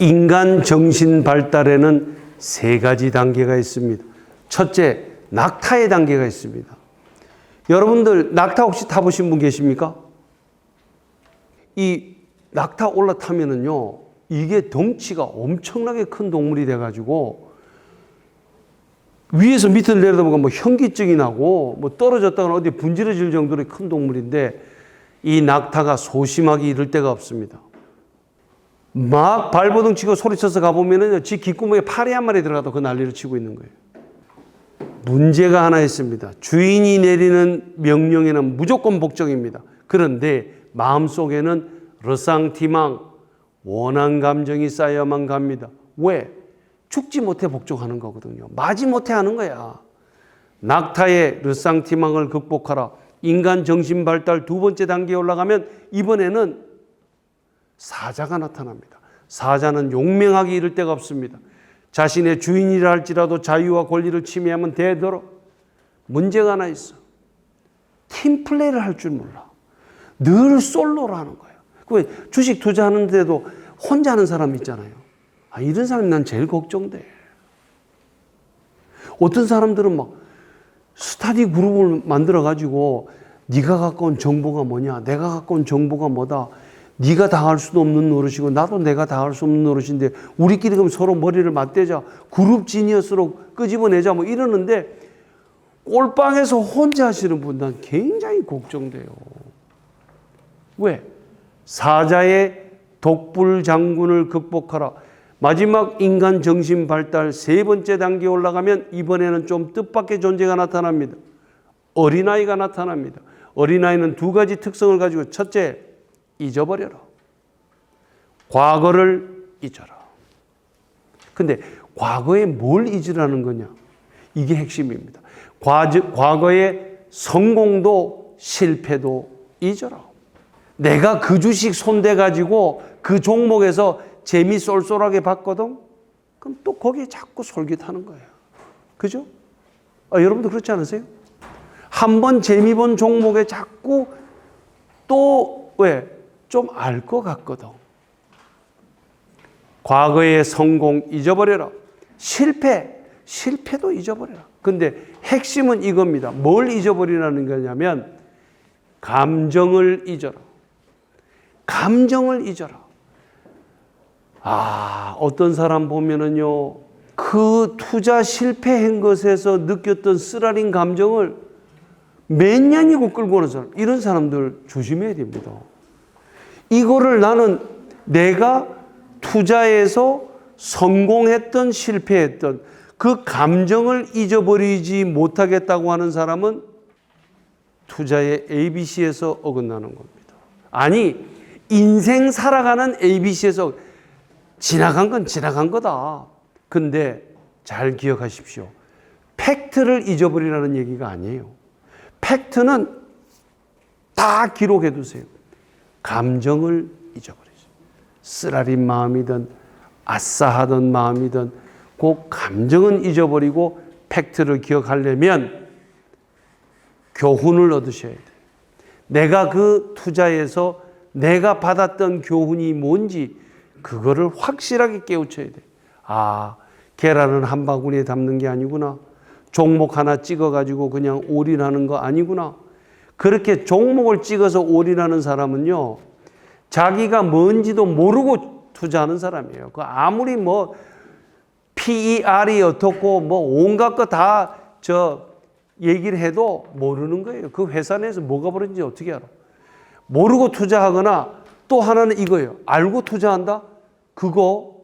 인간 정신 발달에는 세 가지 단계가 있습니다. 첫째, 낙타의 단계가 있습니다. 여러분들 낙타 혹시 타보신 분 계십니까? 이 낙타 올라타면은요, 이게 덩치가 엄청나게 큰 동물이 돼가지고 위에서 밑으로 내려다보면 뭐 현기증이 나고 뭐 떨어졌다가 어디 분질러질 정도로 큰 동물인데 이 낙타가 소심하게 이를 데가 없습니다. 막 발버둥 치고 소리쳐서 가보면은 지 귓구멍에 파리 한 마리 들어가도 그 난리를 치고 있는 거예요. 문제가 하나 있습니다. 주인이 내리는 명령에는 무조건 복종입니다. 그런데 마음속에는 러상티망, 원한 감정이 쌓여만 갑니다. 왜? 죽지 못해 복종하는 거거든요. 마지 못해 하는 거야. 낙타의 르상티망을 극복하라. 인간 정신 발달 두 번째 단계에 올라가면 이번에는 사자가 나타납니다. 사자는 용맹하게 이를 데가 없습니다. 자신의 주인이라 할지라도 자유와 권리를 침해하면 되도록 문제가 하나 있어. 팀플레이를 할 줄 몰라. 늘 솔로로 하는 거예요. 그 주식 투자하는데도 혼자 하는 사람 있잖아요. 아, 이런 사람이 난 제일 걱정돼. 어떤 사람들은 막 스타디 그룹을 만들어 가지고 네가 갖고 온 정보가 뭐냐, 내가 갖고 온 정보가 뭐다. 네가 당할 수도 없는 노릇이고 나도 내가 당할 수 없는 노릇인데 우리끼리 그럼 서로 머리를 맞대자 그룹 지니어스로 끄집어내자 뭐 이러는데 꼴방에서 혼자 하시는 분 난 굉장히 걱정돼요. 왜? 사자의 독불 장군을 극복하라. 마지막 인간 정신 발달 세 번째 단계에 올라가면 이번에는 좀 뜻밖의 존재가 나타납니다. 어린아이가 나타납니다. 어린아이는 두 가지 특성을 가지고 첫째, 잊어버려라. 과거를 잊어라. 근데 과거에 뭘 잊으라는 거냐? 이게 핵심입니다. 과거의 성공도 실패도 잊어라. 내가 그 주식 손대 가지고 그 종목에서 재미 쏠쏠하게 봤거든? 그럼 또 거기에 자꾸 솔깃하는 거예요. 그죠? 아, 여러분도 그렇지 않으세요? 한 번 재미 본 종목에 자꾸 또 왜? 좀 알 것 같거든. 과거의 성공 잊어버려라. 실패, 실패도 잊어버려라. 근데 핵심은 이겁니다. 뭘 잊어버리라는 거냐면 감정을 잊어라. 감정을 잊어라. 아, 어떤 사람 보면은요, 그 투자 실패한 것에서 느꼈던 쓰라린 감정을 몇 년이고 끌고 오는 사람, 이런 사람들 조심해야 됩니다. 이거를 나는 내가 투자에서 성공했던 실패했던 그 감정을 잊어버리지 못하겠다고 하는 사람은 투자의 ABC에서 어긋나는 겁니다. 아니, 인생 살아가는 ABC에서 지나간 건 지나간 거다. 근데 잘 기억하십시오. 팩트를 잊어버리라는 얘기가 아니에요. 팩트는 다 기록해 두세요. 감정을 잊어버리죠. 쓰라린 마음이든 아싸하던 마음이든 그 감정은 잊어버리고 팩트를 기억하려면 교훈을 얻으셔야 돼요. 내가 그 투자에서 내가 받았던 교훈이 뭔지 그거를 확실하게 깨우쳐야 돼. 아, 계란은 한 바구니에 담는 게 아니구나. 종목 하나 찍어가지고 그냥 올인하는 거 아니구나. 그렇게 종목을 찍어서 올인하는 사람은요, 자기가 뭔지도 모르고 투자하는 사람이에요. 그 아무리 뭐 PER이 어떻고 뭐 온갖 거 다 저 얘기를 해도 모르는 거예요. 그 회사 내에서 뭐가 벌어진지 어떻게 알아? 모르고 투자하거나 또 하나는 이거예요. 알고 투자한다? 그거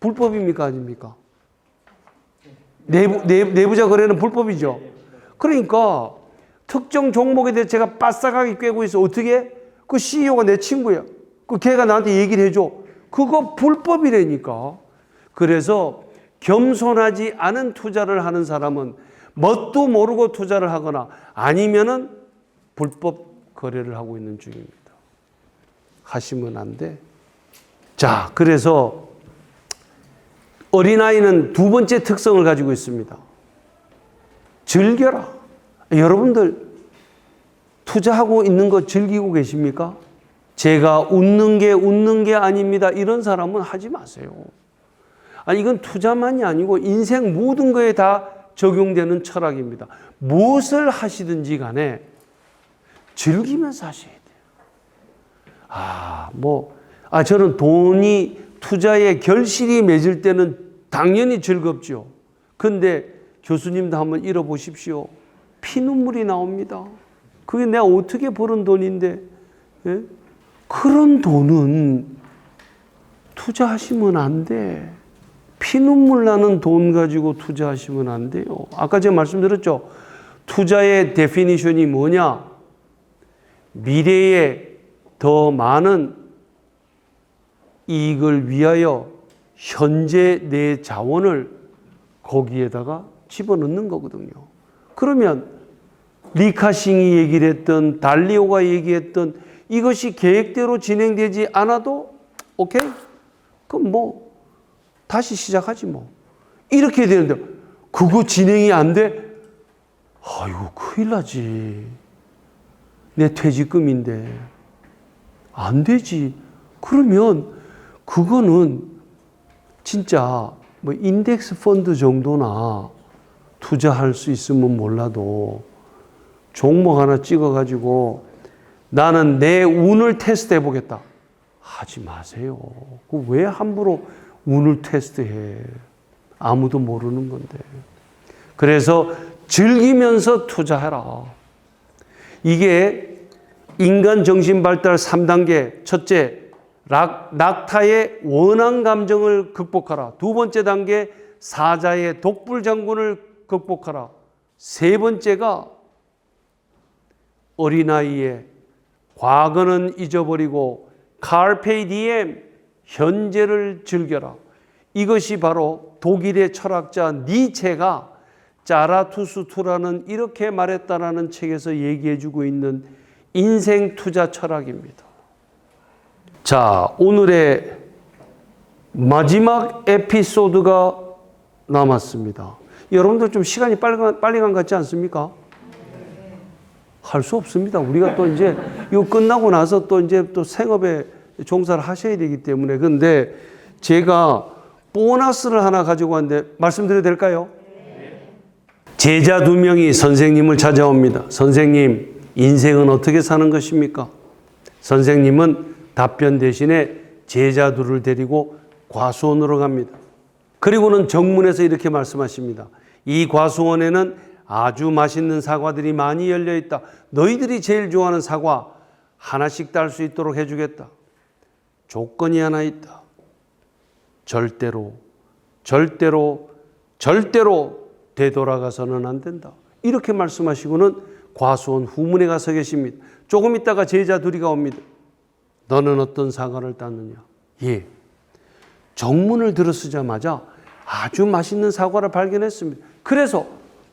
불법입니까? 아닙니까? 내부, 내, 내부 자 거래는 불법이죠. 그러니까 특정 종목에 대해 제가 빠싹하게 꿰고 있어. 어떻게? 그 CEO가 내 친구야. 그 걔가 나한테 얘기를 해줘. 그거 불법이라니까. 그래서 겸손하지 않은 투자를 하는 사람은 뭣도 모르고 투자를 하거나 아니면은 불법 거래를 하고 있는 중입니다. 하시면 안 돼. 자, 그래서 어린아이는 두 번째 특성을 가지고 있습니다. 즐겨라. 여러분들 투자하고 있는 거 즐기고 계십니까? 제가 웃는 게 웃는 게 아닙니다. 이런 사람은 하지 마세요. 아니, 이건 투자만이 아니고 인생 모든 거에 다 적용되는 철학입니다. 무엇을 하시든지 간에 즐기면서 하셔야 돼요. 아, 뭐, 아, 저는 돈이 투자에 결실이 맺을 때는 당연히 즐겁죠. 근데 교수님도 한번 잃어보십시오. 피눈물이 나옵니다. 그게 내가 어떻게 벌은 돈인데, 예? 그런 돈은 투자하시면 안 돼. 피눈물 나는 돈 가지고 투자하시면 안 돼요. 아까 제가 말씀드렸죠. 투자의 데피니션이 뭐냐? 미래에 더 많은 이익을 위하여 현재 내 자원을 거기에다가 집어넣는 거거든요. 그러면 리카싱이 얘기를 했던 달리오가 얘기했던 이것이 계획대로 진행되지 않아도 오케이? 그럼 뭐 다시 시작하지 뭐. 이렇게 되는데 그거 진행이 안 돼? 아이고 큰일 나지. 내 퇴직금인데 안 되지. 그러면 그거는 진짜 뭐 인덱스 펀드 정도나 투자할 수 있으면 몰라도 종목 하나 찍어 가지고 나는 내 운을 테스트 해 보겠다. 하지 마세요. 그왜 함부로 운을 테스트해? 아무도 모르는 건데. 그래서 즐기면서 투자해라. 이게 인간 정신 발달 3단계. 첫째, 락, 낙 타의 원한 감정을 극복하라. 두 번째 단계, 사자의 독불 장군을 극복하라. 세 번째가 어린아이의 과거는 잊어버리고 카르페 디엠 현재를 즐겨라. 이것이 바로 독일의 철학자 니체가 짜라투스투라는 이렇게 말했다라는 책에서 얘기해 주고 있는 인생 투자 철학입니다. 자, 오늘의 마지막 에피소드가 남았습니다. 여러분들 좀 시간이 빨리, 간- 빨리 간것 같지 않습니까? 할 수 없습니다. 우리가 또 이제 이거 끝나고 나서 또 이제 또 생업에 종사를 하셔야 되기 때문에. 근데 제가 보너스를 하나 가지고 왔는데 말씀드려도 될까요? 제자 두 명이 선생님을 찾아옵니다. 선생님, 인생은 어떻게 사는 것입니까? 선생님은 답변 대신에 제자 둘을 데리고 과수원으로 갑니다. 그리고는 정문에서 이렇게 말씀하십니다. 이 과수원에는 아주 맛있는 사과들이 많이 열려 있다. 너희들이 제일 좋아하는 사과 하나씩 딸 수 있도록 해주겠다. 조건이 하나 있다. 절대로, 절대로, 절대로 되돌아가서는 안 된다. 이렇게 말씀하시고는 과수원 후문에 가서 계십니다. 조금 있다가 제자 둘이가 옵니다. 너는 어떤 사과를 땄느냐? 예. 정문을 들어서자마자 아주 맛있는 사과를 발견했습니다. 그래서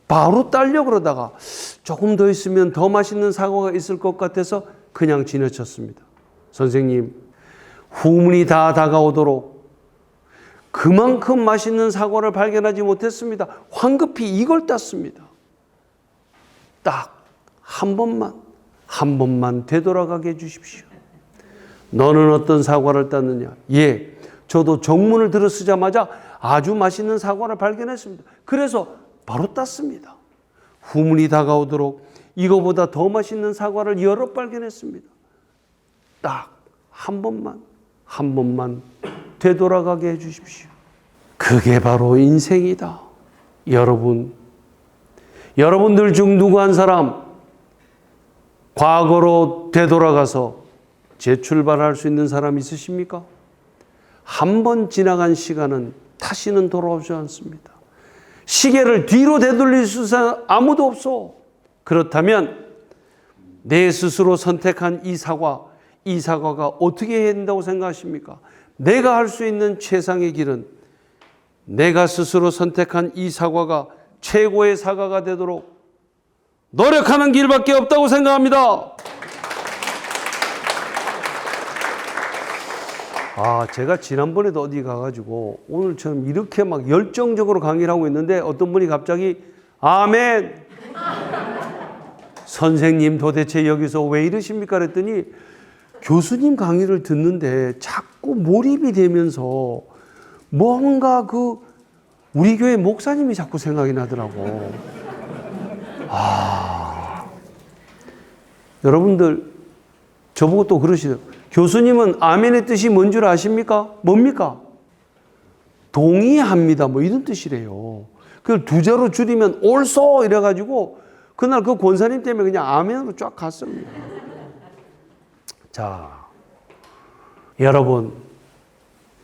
바로 딸려 그러다가 조금 더 있으면 더 맛있는 사과가 있을 것 같아서 그냥 지나쳤습니다. 선생님, 후문이 다 다가오도록 그만큼 맛있는 사과를 발견하지 못했습니다. 황급히 이걸 땄습니다. 딱 한 번만, 한 번만 되돌아가게 해주십시오. 너는 어떤 사과를 땄느냐? 예, 저도 정문을 들어서자마자 아주 맛있는 사과를 발견했습니다. 그래서 바로 땄습니다. 후문이 다가오도록 이거보다 더 맛있는 사과를 여러 발견했습니다. 딱 한 번만, 한 번만 되돌아가게 해 주십시오. 그게 바로 인생이다. 여러분, 여러분들 중 누구 한 사람 과거로 되돌아가서 재출발할 수 있는 사람 있으십니까? 한 번 지나간 시간은 다시는 돌아오지 않습니다. 시계를 뒤로 되돌릴 수 있는 아무도 없어. 그렇다면 내 스스로 선택한 이 사과, 이 사과가 어떻게 해야 된다고 생각하십니까? 내가 할 수 있는 최상의 길은 내가 스스로 선택한 이 사과가 최고의 사과가 되도록 노력하는 길밖에 없다고 생각합니다. 아, 제가 지난번에도 어디 가가지고 오늘처럼 이렇게 막 열정적으로 강의를 하고 있는데 어떤 분이 갑자기 아멘. 선생님 도대체 여기서 왜 이러십니까? 그랬더니 교수님 강의를 듣는데 자꾸 몰입이 되면서 뭔가 그 우리 교회 목사님이 자꾸 생각이 나더라고. 아. 여러분들 저보고 또 그러시더라고요. 교수님은 아멘의 뜻이 뭔 줄 아십니까? 뭡니까? 동의합니다. 뭐 이런 뜻이래요. 그걸 두 자로 줄이면 옳소 이래가지고 그날 그 권사님 때문에 그냥 아멘으로 쫙 갔습니다. 자, 여러분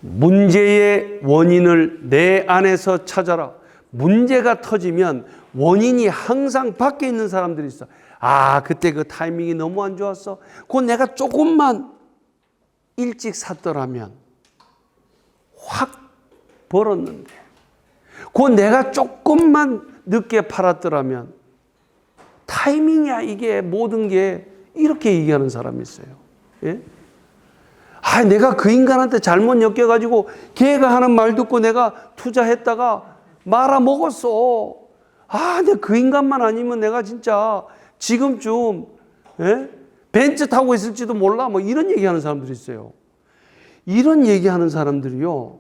문제의 원인을 내 안에서 찾아라. 문제가 터지면 원인이 항상 밖에 있는 사람들이 있어. 아, 그때 그 타이밍이 너무 안 좋았어. 그 내가 조금만 일찍 샀더라면 확 벌었는데. 그 내가 조금만 늦게 팔았더라면 타이밍이야 이게 모든 게 이렇게 얘기하는 사람이 있어요. 예? 아, 내가 그 인간한테 잘못 엮여가지고 걔가 하는 말 듣고 내가 투자했다가 말아 먹었어. 아, 근데 그 인간만 아니면 내가 진짜 지금쯤 예? 벤츠 타고 있을지도 몰라. 뭐 이런 얘기하는 사람들이 있어요. 이런 얘기하는 사람들이요.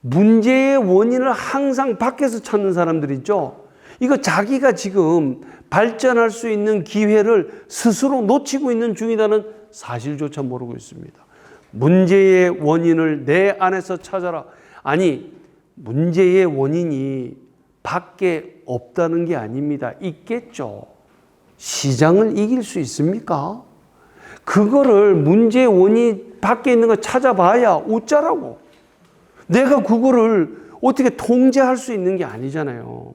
문제의 원인을 항상 밖에서 찾는 사람들 있죠. 이거 자기가 지금 발전할 수 있는 기회를 스스로 놓치고 있는 중이라는 사실조차 모르고 있습니다. 문제의 원인을 내 안에서 찾아라. 아니, 문제의 원인이 밖에 없다는 게 아닙니다. 있겠죠. 시장을 이길 수 있습니까? 그거를 문제의 원인 밖에 있는 거 찾아봐야 웃자라고. 내가 그거를 어떻게 통제할 수 있는 게 아니잖아요.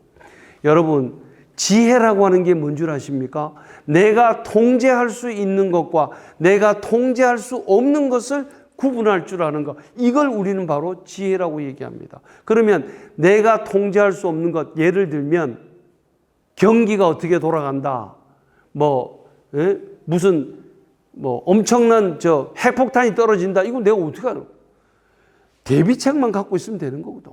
여러분, 지혜라고 하는 게 뭔 줄 아십니까? 내가 통제할 수 있는 것과 내가 통제할 수 없는 것을 구분할 줄 아는 것. 이걸 우리는 바로 지혜라고 얘기합니다. 그러면 내가 통제할 수 없는 것, 예를 들면 경기가 어떻게 돌아간다. 뭐, 예? 무슨, 뭐, 엄청난 저 핵폭탄이 떨어진다. 이거 내가 어떻게 하는 대비책만 갖고 있으면 되는 거거든.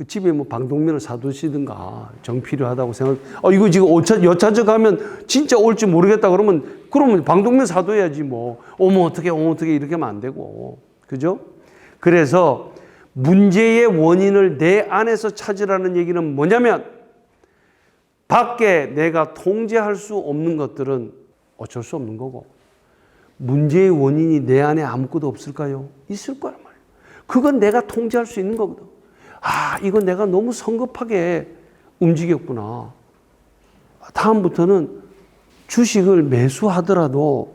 그 집에 뭐 방독면을 사두시든가 정 필요하다고 생각. 어 이거 지금 오차 여차저 가면 진짜 올지 모르겠다 그러면 그러면 방독면 사둬야지 뭐. 어머 어떻게 어머 어떻게 이렇게 하면 안 되고 그죠? 그래서 문제의 원인을 내 안에서 찾으라는 얘기는 뭐냐면 밖에 내가 통제할 수 없는 것들은 어쩔 수 없는 거고 문제의 원인이 내 안에 아무것도 없을까요? 있을 거란 말이에요. 그건 내가 통제할 수 있는 거거든. 아, 이건 내가 너무 성급하게 움직였구나. 다음부터는 주식을 매수하더라도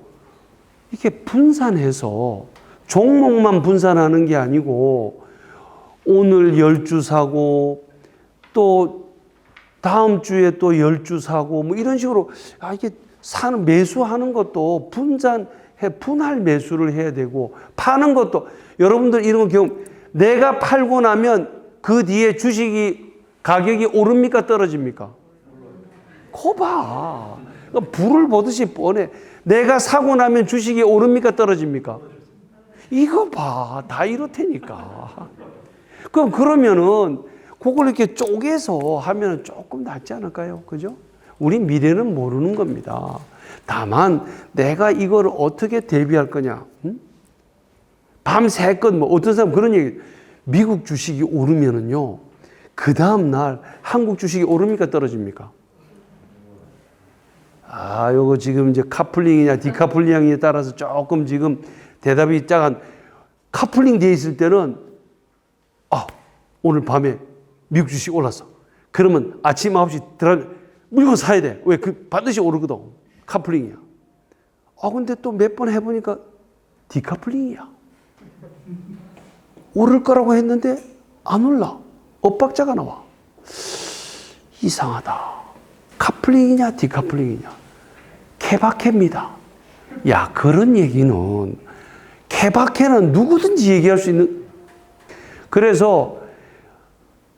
이렇게 분산해서 종목만 분산하는 게 아니고 오늘 열 주 사고 또 다음 주에 또 열 주 사고 뭐 이런 식으로 아, 이게 사는 매수하는 것도 분산해 분할 매수를 해야 되고 파는 것도 여러분들 이런 거 경험 내가 팔고 나면 그 뒤에 주식이 가격이 오릅니까 떨어집니까? 거봐. 그러니까 불을 보듯이 뻔해. 내가 사고 나면 주식이 오릅니까 떨어집니까? 이거 봐. 다 이렇다니까. 그럼 그러면은 그걸 이렇게 쪼개서 하면 조금 낫지 않을까요? 그죠? 우리 미래는 모르는 겁니다. 다만 내가 이걸 어떻게 대비할 거냐? 응? 밤새껏 뭐 어떤 사람 그런 얘기 미국 주식이 오르면은요 그 다음 날 한국 주식이 오릅니까 떨어집니까? 아 요거 지금 이제 카플링이냐 디카플링에 따라서 조금 지금 대답이 약간 카플링 돼 있을 때는 아 오늘 밤에 미국 주식 올랐어. 그러면 아침 9시 들어 물건 사야 돼. 왜? 그 반드시 오르거든. 카플링이야. 아 근데 또 몇 번 해보니까 디카플링이야. 오를 거라고 했는데 안 올라. 엇박자가 나와. 이상하다. 카플링이냐 디카플링이냐. 케바케입니다. 야 그런 얘기는 케바케는 누구든지 얘기할 수 있는 그래서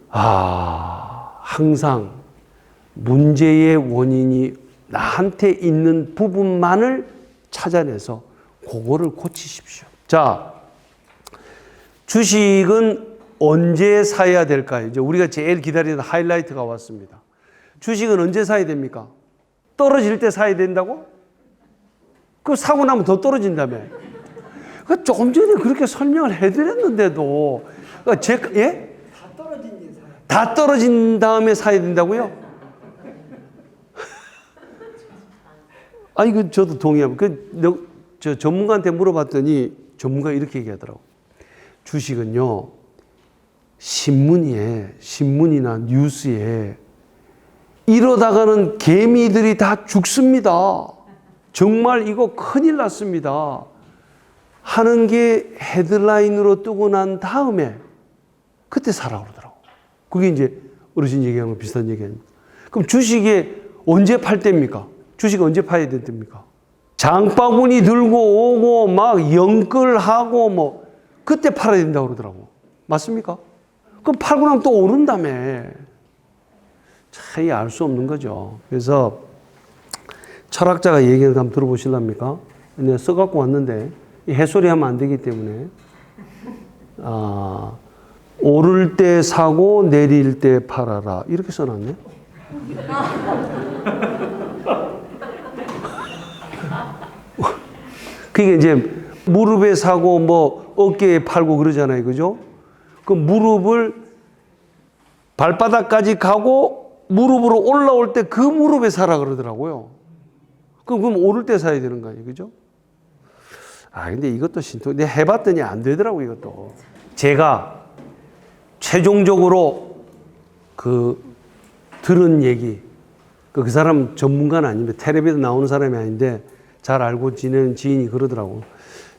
아 항상 문제의 원인이 나한테 있는 부분만을 찾아내서 그거를 고치십시오. 자, 주식은 언제 사야 될까요? 이제 우리가 제일 기다리는 하이라이트가 왔습니다. 주식은 언제 사야 됩니까? 떨어질 때 사야 된다고? 그 사고 나면 더 떨어진다며. 그 조금 전에 그렇게 설명을 해드렸는데도 그 제, 예? 다 떨어진. 다 다음에 사야 된다고요? 아니 그 저도 동의합니다. 그 저 전문가한테 물어봤더니 전문가 이렇게 얘기하더라고. 주식은요 신문에 신문이나 뉴스에 이러다가는 개미들이 다 죽습니다. 정말 이거 큰일 났습니다. 하는 게 헤드라인으로 뜨고 난 다음에 그때 사라고 그러더라고. 그게 이제 어르신 얘기하는 거 비슷한 얘기 아닙니까? 그럼 주식에 언제 팔 때입니까? 주식 언제 파야 됩니까? 장바구니 들고 오고 막 영끌하고 뭐 그때 팔아야 된다고 그러더라고. 맞습니까? 그럼 팔고 나면 또 오른다며. 차이 알 수 없는 거죠. 그래서 철학자가 거 한번 들어보실랍니까? 내가 써갖고 왔는데 이 해소리 하면 안 되기 때문에 아, 오를 때 사고 내릴 때 팔아라 이렇게 써놨네. 그게 이제 무릎에 사고 뭐 어깨에 팔고 그러잖아요, 그죠? 그 무릎을 발바닥까지 가고 무릎으로 올라올 때 그 무릎에 사라 그러더라고요. 그럼 그럼 오를 때 사야 되는 거 아니에요, 그죠? 아 근데 이것도 신통. 내가 해봤더니 안 되더라고 이것도. 제가 최종적으로 그 들은 얘기 그, 그 사람 전문가는 아닙니다. 텔레비에 나오는 사람이 아닌데 잘 알고 지내는 지인이 그러더라고.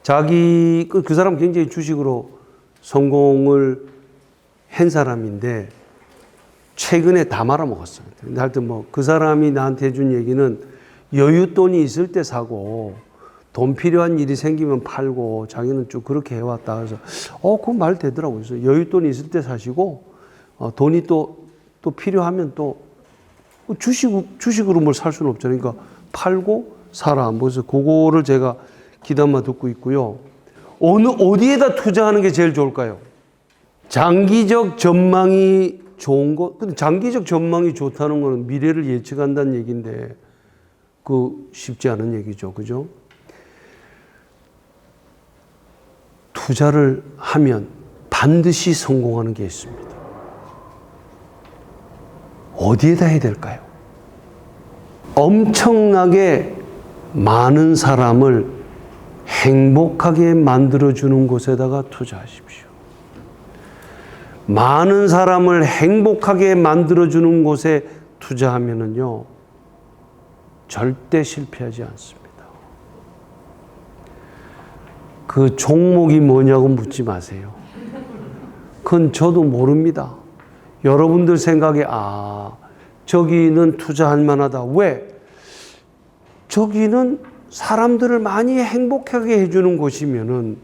자기 그, 그 사람 굉장히 주식으로 성공을 한 사람인데 최근에 다 말아먹었어요. 근데 하여튼 뭐 그 사람이 나한테 해준 얘기는 여윳돈이 있을 때 사고 돈 필요한 일이 생기면 팔고 자기는 쭉 그렇게 해왔다. 그래서 어, 그말 되더라고요. 그래서 여윳돈이 있을 때 사시고 어, 돈이 또, 또 필요하면 또 주식, 주식으로 뭘 살 수는 없잖아요. 그러니까 팔고 사라. 뭐 그래서 그거를 제가 기담아 듣고 있고요. 어느, 어디에다 투자하는 게 제일 좋을까요? 장기적 전망이 좋은 거, 근데 장기적 전망이 좋다는 거는 미래를 예측한다는 얘기인데, 그 쉽지 않은 얘기죠. 그죠? 투자를 하면 반드시 성공하는 게 있습니다. 어디에다 해야 될까요? 엄청나게 많은 사람을 행복하게 만들어주는 곳에다가 투자하십시오. 많은 사람을 행복하게 만들어주는 곳에 투자하면은요, 절대 실패하지 않습니다. 그 종목이 뭐냐고 묻지 마세요. 그건 저도 모릅니다. 여러분들 생각에, 아, 저기는 투자할 만하다. 왜? 저기는 사람들을 많이 행복하게 해주는 곳이면은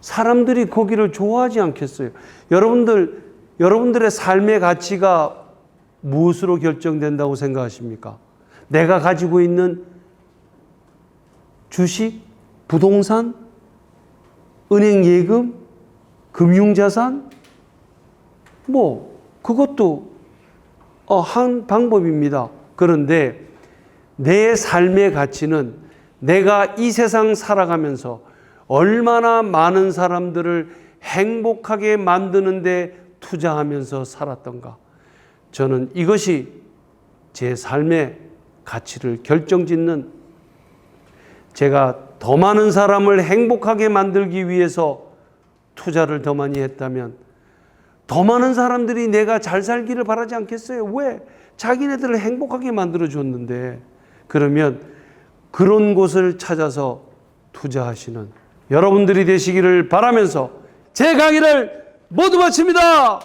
사람들이 거기를 좋아하지 않겠어요? 여러분들, 여러분들의 삶의 가치가 무엇으로 결정된다고 생각하십니까? 내가 가지고 있는 주식, 부동산, 은행 예금, 금융자산, 뭐, 그것도 어, 한 방법입니다. 그런데 내 삶의 가치는 내가 이 세상 살아가면서 얼마나 많은 사람들을 행복하게 만드는데 투자하면서 살았던가. 저는 이것이 제 삶의 가치를 결정짓는 제가 더 많은 사람을 행복하게 만들기 위해서 투자를 더 많이 했다면 더 많은 사람들이 내가 잘 살기를 바라지 않겠어요? 왜? 자기네들을 행복하게 만들어 줬는데 그러면 그런 곳을 찾아서 투자하시는 여러분들이 되시기를 바라면서 제 강의를 모두 마칩니다.